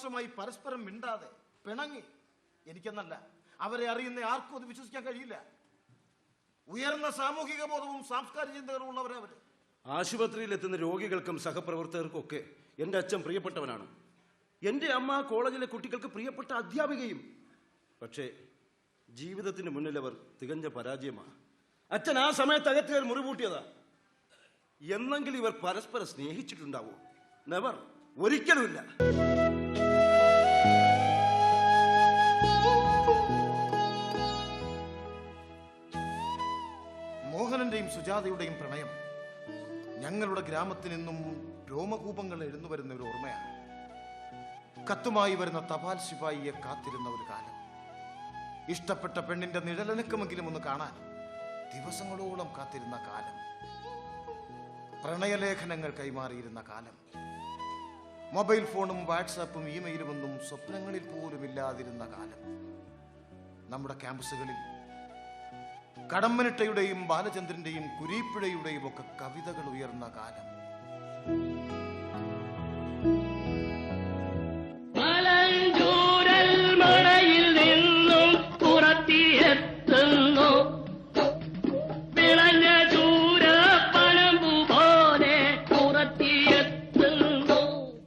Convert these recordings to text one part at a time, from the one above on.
വർഷമായി പരസ്പരം മിണ്ടാതെ പിണങ്ങി എനിക്കെന്നല്ല അവരെ അറിയുന്ന ആർക്കും അത് വിശ്വസിക്കാൻ കഴിയില്ല. ഉയർന്ന സാമൂഹിക ബോധവും സാംസ്കാരിക ചിന്തകളും ഉള്ളവരവർ ആശുപത്രിയിൽ എത്തുന്ന രോഗികൾക്കും സഹപ്രവർത്തകർക്കും ഒക്കെ എന്റെ അച്ഛൻ പ്രിയപ്പെട്ടവനാണ്. എന്റെ അമ്മ കോളേജിലെ കുട്ടികൾക്ക് പ്രിയപ്പെട്ട അധ്യാപികയും. പക്ഷേ ജീവിതത്തിന് മുന്നിൽ അവർ തികഞ്ഞ പരാജയമാണ്. അച്ഛൻ ആ സമയത്ത് അകത്ത് കയറി മുറിവൂട്ടിയതാ എന്നെങ്കിലും ഇവർ പരസ്പരം സ്നേഹിച്ചിട്ടുണ്ടാവോ. നെവർ ഒരിക്കലുമില്ല. സുജാതയുടെയും പ്രണയം. ഞങ്ങളുടെ ഗ്രാമത്തിൽ നിന്നും രോമകൂപങ്ങൾ എഴുന്നു വരുന്ന ഒരു ഓർമ്മയാണ്. കത്തുമായി വരുന്ന തപാൽ ശിപായിയെ കാത്തിരുന്ന ഒരു കാലം. ഇഷ്ടപ്പെട്ട പെണ്ണിന്റെ നിഴലനക്കമെങ്കിലും ഒന്ന് കാണാൻ ദിവസങ്ങളോളം കാത്തിരുന്ന കാലം. പ്രണയലേഖനങ്ങൾ കൈമാറിയിരുന്ന കാലം. മൊബൈൽ ഫോണും വാട്സാപ്പും ഇമെയിലും ഒന്നും സ്വപ്നങ്ങളിൽ പോലും ഇല്ലാതിരുന്ന കാലം. നമ്മുടെ ക്യാമ്പസുകളിൽ കടമ്മനിട്ടയുടെയും ബാലചന്ദ്രന്റെയും കുരീപ്പിഴയുടെയും ഒക്കെ കവിതകൾ ഉയർന്ന കാലം.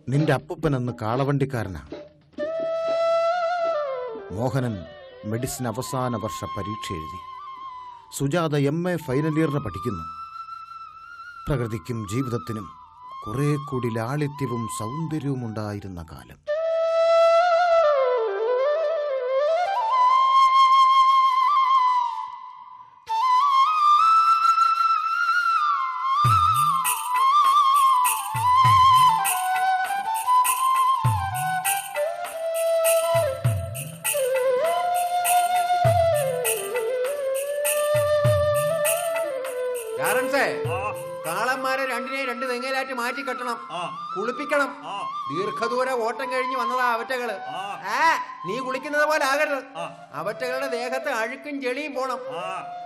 നിന്റെ അപ്പൂപ്പൻ അന്ന് കാളവണ്ടിക്കാരനാ. മോഹനൻ മെഡിസിൻ അവസാന വർഷ പരീക്ഷ എഴുതി. സുജാത എം എ ഫൈനൽ ഇയറിന് പഠിക്കുന്നു. പ്രകൃതിക്കും ജീവിതത്തിനും കുറെ കൂടി ലാളിത്യവും സൗന്ദര്യവും ഉണ്ടായിരുന്ന കാലം. മാറ്റി കെട്ടണം കുളിപ്പിക്കണം. ദീർഘദൂര ഓട്ടം കഴിഞ്ഞ് വന്നതാ അവറ്റകൾ. ആ. നീ കുളിക്കുന്നത് പോലെ ആകരുത്. അവറ്റകളുടെ ദേഹത്ത് അഴുക്കും ചെളിയും പോണം.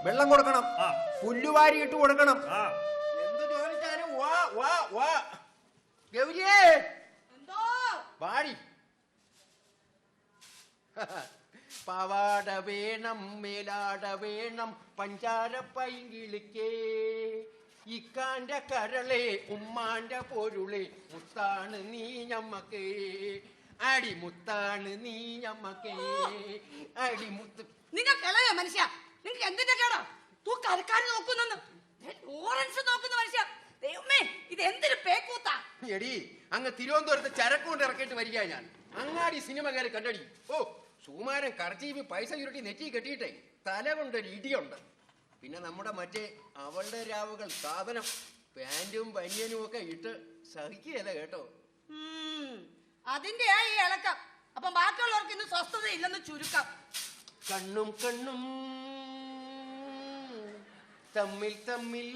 വെള്ളം കൊടുക്കണം. പുല്ലുവാരി ഇട്ട് കൊടുക്കണം. എന്ത് ചോദിച്ചാലും വാ വാ വാ. ഗൗരിയേ. വാടി. പാവാട വേണം മേലാട വേണം പഞ്ചാര പൈങ്കിളിക്കേ. ഇക്കാന്റെ കരളെ ഉമ്മാന്റെ പൊരുളെ മുത്താണ് നീ ഞമ്മക്ക്. അടിമുത്താണ് നീ ഞമ്മക്ക്. അടിമുത്ത്. നിങ്ങൾ കിളയോ മനുഷ്യ? നിങ്ങൾക്ക് എന്തിന്റെ കേടാ? തൂ കരക്കാർ നോക്കുന്നെന്ന്. ലോറൻസ് നോക്കുന്ന മനുഷ്യ. ദൈവമേ ഇത് എന്തൊരു പേക്കൂത്താ? എടി അങ്ങ് തിരുവനന്തപുരത്ത് ചരക്ക് കൊണ്ട് ഇറക്കിയിട്ട് വരിക ഞാൻ. അങ്ങാടി സിനിമ കയറി കണ്ടടി. ഓ സുമാരൻ കറച്ചീവി പൈസ ചുരുട്ടി നെറ്റി കെട്ടിയിട്ടേ. തല കൊണ്ടൊരു ഇടിയുണ്ട്. പിന്നെ നമ്മുടെ മറ്റേ അവളുടെ രാവുകൾ സാധനം പാന്റും പനിയനും ഒക്കെ ഇട്ട് സഹിക്കുകയല്ല കേട്ടോ. അതിന്റെ ആ ഈ ഇളക്കം. അപ്പൊ ബാക്കിയുള്ളവർക്ക് ഇന്ന് സ്വസ്ഥത ഇല്ലെന്ന് ചുരുക്കം. കണ്ണും കണ്ണും തമ്മിൽ തമ്മിൽ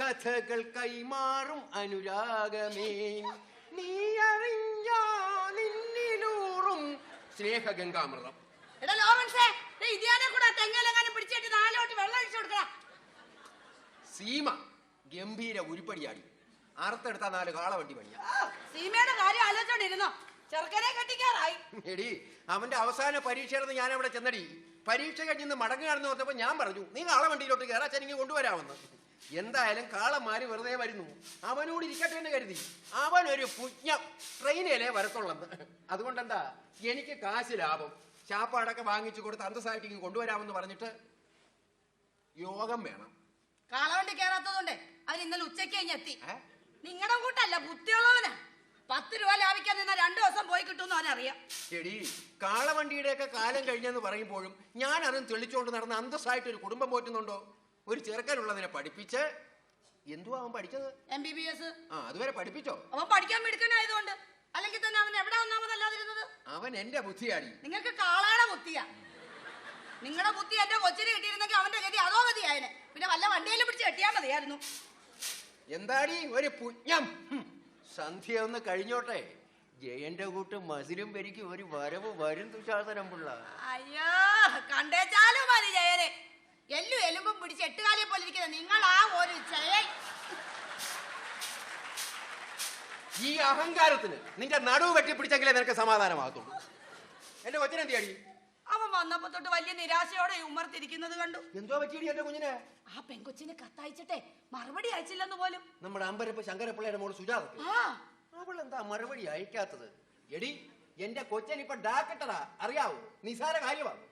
കഥകൾ കൈമാറും അനുരാഗമേ. നീ അറിഞ്ഞ നിന്നിലൂറും സ്നേഹഗംഗാമൃതം. എടാ ലോറൻസേ ഇതിയാനെ കൂടെ തെങ്ങലെങ്ങാനും പിടിച്ചിട്ട് നാലോട്ട് വെള്ളം ഒഴിച്ചു കൊടുക്കണം സീമ ഗംഭീര ഉരുപ്പടിയാടി. അറുത്തെടുത്ത നാല് കാളവണ്ടി പണിയാ. സീമയുടെ കാര്യം ആലോചിച്ചോണ്ടിരുന്നോ? ചെറുക്കനെ കെട്ടിക്കാറായി. എടി അവന്റെ അവസാന പരീക്ഷയായിരുന്നു ഞാൻ അവിടെ ചെന്നടി പരീക്ഷ കഴിഞ്ഞ് മടങ്ങുകയാണെന്ന് വന്നപ്പോ ഞാൻ പറഞ്ഞു നീ കാളവണ്ടിയിലോട്ട് കയറാ ചെനിക്ക് കൊണ്ടുവരാമെന്ന്. എന്തായാലും കാളന്മാര് വെറുതെ വരുന്നു. അവനോട് ഇരിക്കട്ടെ എന്ന് കരുതി. അവനൊരു പുജ്ഞം ട്രെയിനിലേ വരത്തുള്ളെന്ന്. അതുകൊണ്ടെന്താ? എനിക്ക് കാശ് ലാഭം. ചാപ്പാടൊക്കെ വാങ്ങിച്ചു കൊടുത്ത് അന്തസ്സായിട്ട് ഇങ്ങ് കൊണ്ടുവരാമെന്ന് പറഞ്ഞിട്ട് യോഗം വേണം. കാളവണ്ടി കേറാത്തതുകൊണ്ട് അവൻ ഇന്നലെ ഉച്ചയ്ക്ക് കഴിഞ്ഞ് എത്തി. ഏ? നിങ്ങളുടെ കൂട്ടല്ല ബുദ്ധിയുള്ളവനാ. പത്ത് രൂപ ലാഭിക്കാൻ നിന്ന രണ്ടു ദിവസം പോയി കിട്ടുമെന്ന് അവനറിയാം. എടി കാളവണ്ടിയുടെയൊക്കെ കാലം കഴിഞ്ഞെന്ന് പറയുമ്പോഴും ഞാൻ അതും തെളിച്ചുകൊണ്ട് നടന്ന അന്തസ്സായിട്ട് ഒരു കുടുംബം പോറ്റുന്നുണ്ടോ? ഒരു ചെറുക്കനുള്ളതിനെ പഠിപ്പിച്ച് എന്തുവാ അവൻ പഠിച്ചത്? എം ബി ബി എസ് ആ അതുവരെ പഠിപ്പിച്ചോ? അവൻ പഠിക്കാൻ മിടുക്കനായതുകൊണ്ട്. അല്ലെങ്കിൽ തന്നെ അവൻ എവിടെ ഒന്നാമതല്ലാതിരുന്നത് അവൻ എന്റെ ബുദ്ധിയാടി. നിങ്ങൾക്ക് കാളയുടെ ബുദ്ധിയാ. നിങ്ങളുടെ ബുദ്ധി എന്റെ കൊച്ചിന് കിട്ടിയിരുന്നെങ്കിൽ അവന്റെ ഗതി അതോ മതിയായനെ പിന്നെ വല്ല വണ്ടിയിലും പിടിച്ച് കെട്ടിയാ മതിയായിരുന്നു. എന്താടി ഒരു പുഞ്ഞം. സന്ധ്യ ഒന്ന് കഴിഞ്ഞോട്ടെ. ജയന്റെ കൂട്ട് മസിലും പെരിക്ക് ഒരു വരവ് വരും തുശാസനം പിള്ള. അയ്യോ കണ്ടേച്ചാലും മതി ജയനെ. എല്ലു എലുമ്പും പിടിച്ച് എട്ടുകാലിയെ പോലെ ഇരിക്കുന്നത് നിങ്ങൾ ആ ഒരു ജയൻ ഈ അഹങ്കാരത്തിന് നിന്റെ നടുവ് വെട്ടിപ്പിടിച്ചെങ്കിലേ നിനക്ക് സമാധാനമാകത്തുള്ളൂ. എന്റെ കൊച്ചിനെന്തിയാടി അവൻ വന്നപ്പോ തൊട്ട് വലിയ നിരാശയോടെ ഉമ്മർത്തിരിക്കുന്നത് കണ്ടു. എന്തോ പറ്റിയടി എന്റെ കുഞ്ഞിനെ? ആ പെങ്കൊച്ചിന് കത്തയച്ചിട്ടെ മറുപടി അയച്ചില്ലെന്ന് പോലും. നമ്മുടെ അമ്പരപ്പ് ശങ്കരപ്പിള്ളയുടെ മോൾ സുജാത അവൾ എന്താ മറുപടി അയക്കാത്തത്? എടി എന്റെ കൊച്ചൻ ഇപ്പൊ ഡാക്കിട്ടതാ. അറിയാവൂ? നിസാര കാര്യമാണ്.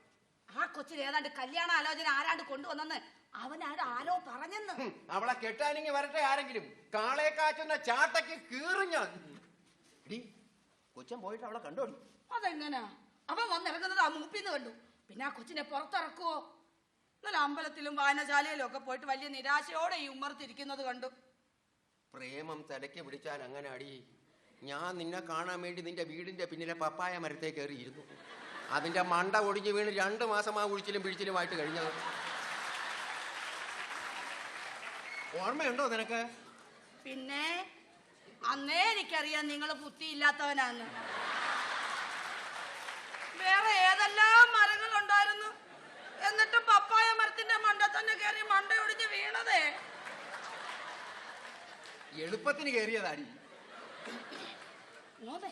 ആ കൊച്ചിന് ഏതാണ്ട് കല്യാണ ആലോചന ആരാണ്ട് കൊണ്ടുവന്നെന്ന് അവനാട് ആരോ പറഞ്ഞെന്ന്. അവളെ കെട്ടാനെങ്കിൽ വരട്ടെ ആരെങ്കിലും. കാളെ കാറ്റുന്ന ചാട്ടയ്ക്ക് കീറും ഞാൻ. കൊച്ചൻ പോയിട്ട് അവളെ കണ്ടോടി അതെങ്ങനാ? അവൻ വന്നിറങ്ങുന്നത് ആ മൂപ്പിന്ന് കണ്ടു. പിന്നെ ആ കൊച്ചിനെ പുറത്തിറക്കുവോ? ഇന്നലെ അമ്പലത്തിലും വായനശാലയിലും ഒക്കെ പോയിട്ട് വലിയ നിരാശയോടെ ഈ ഉമ്മർത്തിരിക്കുന്നത് കണ്ടു. പ്രേമം തലയ്ക്ക് പിടിച്ചാൽ അങ്ങനെ അടി ഞാൻ നിന്നെ കാണാൻ വേണ്ടി നിന്റെ വീടിന്റെ പിന്നിലെ പപ്പായ മരത്തെ കയറിയിരുന്നു. അതിന്റെ മണ്ട ഒടിഞ്ഞു വീണ് രണ്ട് മാസം ആ കുഴിച്ചിലും പിഴിച്ചിലുമായിട്ട് കഴിഞ്ഞത്. ഓർമ്മയുണ്ടോ നിനക്ക്? പിന്നെ അന്നേ എനിക്കറിയാം നിങ്ങൾ ബുദ്ധിയില്ലാത്തവനാന്ന്. വേറെ ഏതെല്ലാം മരങ്ങൾ ഉണ്ടായിരുന്നു എന്നിട്ട് പപ്പായ മരത്തിന്റെ മണ്ട തന്നെ കയറി മണ്ട ഒടിഞ്ഞ് വീണതേ. എളുപ്പത്തിന് കയറിയതാടി. മോനെ